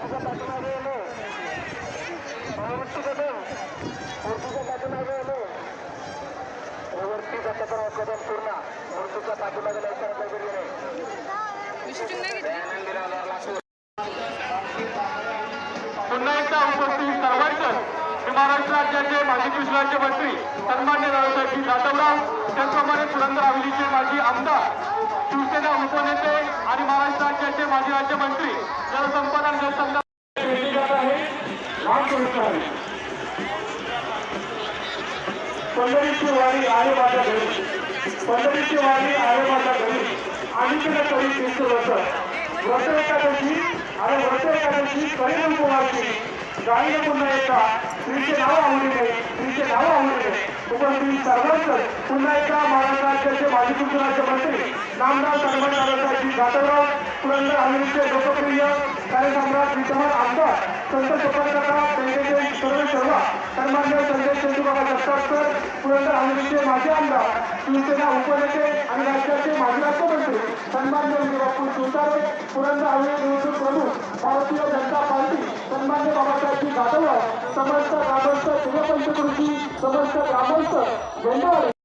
मूर्तीच्या पाठून आगे आलो भावमृत्यू कदम मूर्तीच्या पाठून आगे आलो वरती दत्तप्रभाव कदम पूर्ण मूर्तीच्या पाठून आगे लवकर पुन्हा एकदा उपस्थित महाराष्ट्र राज्याचे माजी कृषी राज्यमंत्री सन्मान्य दादासाहेब जाधवराव त्याचप्रमाणे पुरंदर हवेलीचे माजी आमदार शिवसेना उपनेते आणि महाराष्ट्र राज्याचे माजी राज्यमंत्री जलसंपदा जलसंधारण पंढरीची वारी आहे माझ्या घरी पंढरीची वारी आहे माझ्या घरी आणि तिला तरी तीस व्रत व्रत एकादशी आणि व्रत एकादशी कळी कुमारची गाणी पुन्हा एकदा स्त्रीचे नाव आवडले स्त्रीचे नाव आवडले उपस्थित सर्वांचं पुन्हा एकदा महाराष्ट्र राज्याचे माजी कृषी मंत्री नामदार सन्मान दादासाहेब जाधवराव पुरंदर हवेलीचे लोकप्रिय कार्यसम्राट विद्यमान आमदार संत सोपानकाका संजय सर्व सर्व सन्मान्य संजय चंदूबाबा जगतापकर पुरंदर हवेलीचे माजी आमदार शिवसेना उपनेते आणि राज्याचे माजी राज्यमंत्री सन्मान्य विजयबापू शिवतारे पुरंदर हवेली निवडणूक प्रमुख भारतीय जनता पार्टी सन्मान्य बाबासाहेबजी जाधवराव समस्त ग्रामस्थ शिवपंचकृती समस्त ग्रामस्थ झेंडावाले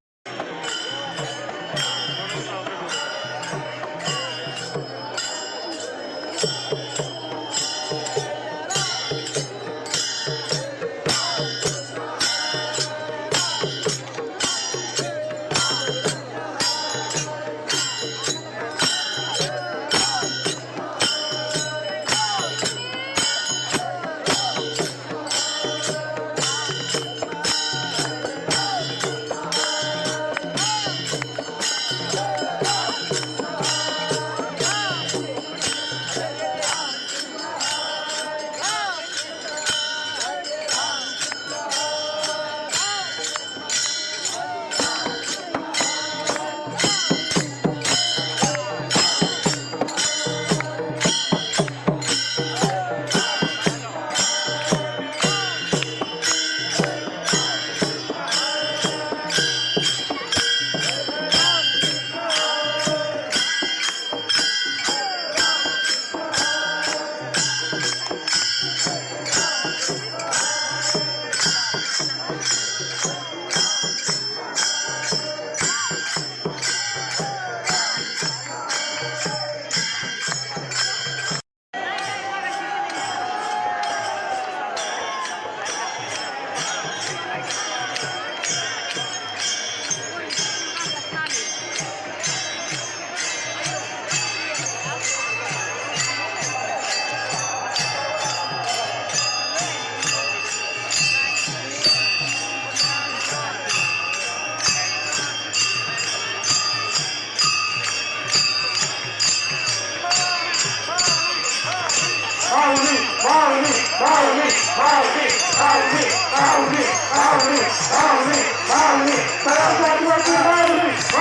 Alves, Alves, Alves, Alves, Alves, Alves, Alves, Alves,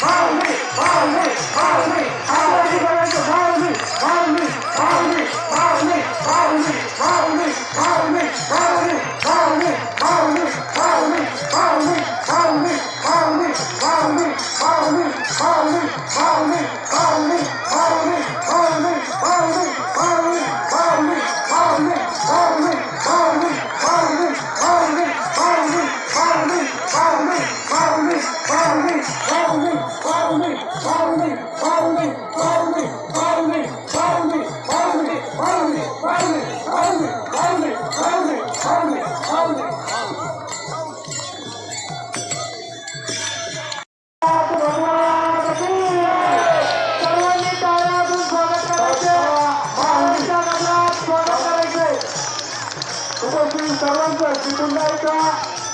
Alves, Alves, Mauli, Mauli, Mauli, Mauli, Mauli, Mauli, Mauli, Mauli, Mauli, Mauli, Mauli, Mauli, Mauli, Mauli, Mauli, Mauli, Mauli. सर्वांनी टाळ्या वाजवून स्वागत करायचे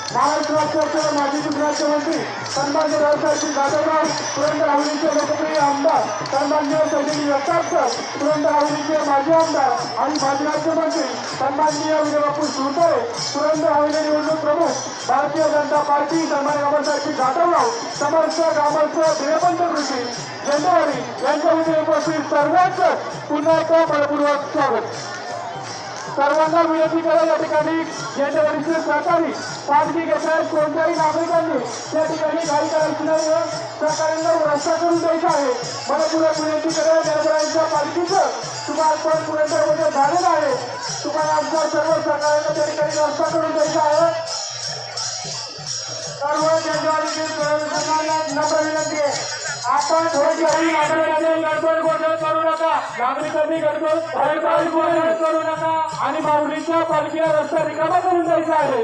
महाराष्ट्र नगरात महाराष्ट्राचे माजी मुख्यमंत्री सन्मान्य रावसाहेब जाधवराव पुरंदर आवडीचे लोकप्रिय आमदार सन्मान्य सचिन यथार्थ पुरंदर आवडीचे माजी आमदार आणि माजी राज्यमंत्री सन्माननीय विजयबापू शिवतरे पुरंदर आवडी निवडणूक प्रमुख भारतीय जनता पार्टी सन्मान्य बाबासाहेब जाधवराव समर्थ ग्रामस्थ धिरबंध कृषी झेंडेवाडी यांच्या विजय उपस्थित सर्वांचं पुन्हा एकदा मनपूर्वक स्वागत सर्वांना विनंती करा या ठिकाणी झेंडेवाडीचे सहकारी पालखी घेतल्यास कोणत्याही नागरिकांनी त्या ठिकाणी काही करायची नाही सरकारांना रस्ता करून द्यायचा आहे. मला तुला विनंती करा जनगरांच्या पालखीचं तुम्हाला पण पुरंदरमध्ये झालेलं आहे. तुम्हाला आमच्या सर्व सरकारांना त्या ठिकाणी रस्ता करून द्यायचा आहे. सर्व जनगरांची नम्र विनंती आहे. आपण थोडी नागरिकांनी गडबड गोंधळ करू नका. नागरिकांनी गडबड गोंधळ करू नका. आणि माऊलीच्या पालखीला रस्ता रिकामा करून जायचा आहे.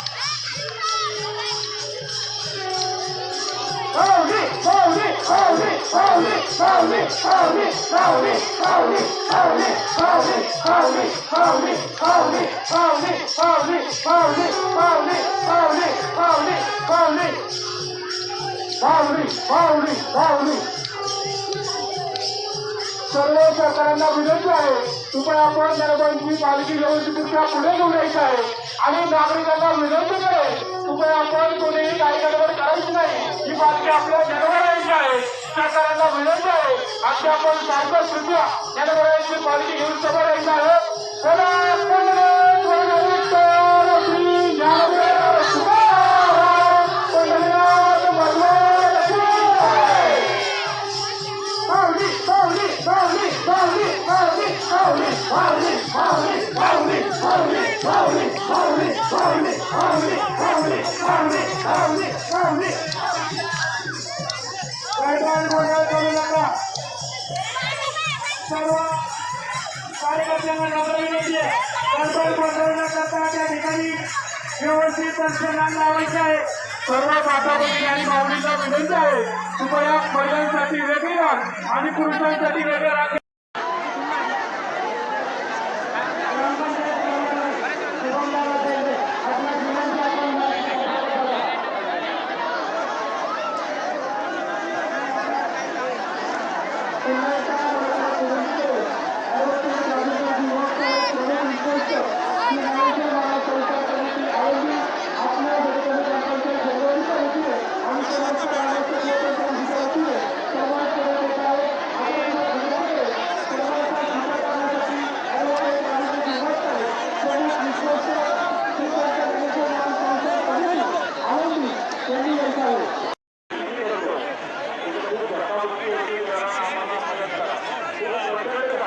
सर्व सरकारांना विनंती आहे कृपया आपण नगरपालिकेची पालखी व्यवस्थितरित्या पुढे घेऊन यायचं आहे. आणि नागरिकांना विनंती करेल कृपया आपण कोणीही काही गडबड करायची नाही. ही पालखी आपल्या जनगणाची आहे सरकारांना विनंती आहे अगदी आपण सारखं कृपया जनगणाची पालखी घेऊन समोर यायचं आहे चला, पंढरपूर, पंढरपूर, श्री ज्ञानदेव गोंधळ करू नका सर्व कार्यकर्त्यांना नम्र विनंती आहे गडबड गोंधळ न करता त्या ठिकाणी व्यवस्थित दर्शनाला आहे सर्व माता आणि माऊलीला विनंती आहे कृपया महिलांसाठी वेगळी आणि पुरुषांसाठी वेगळे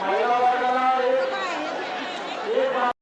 మహిళా వర్గాల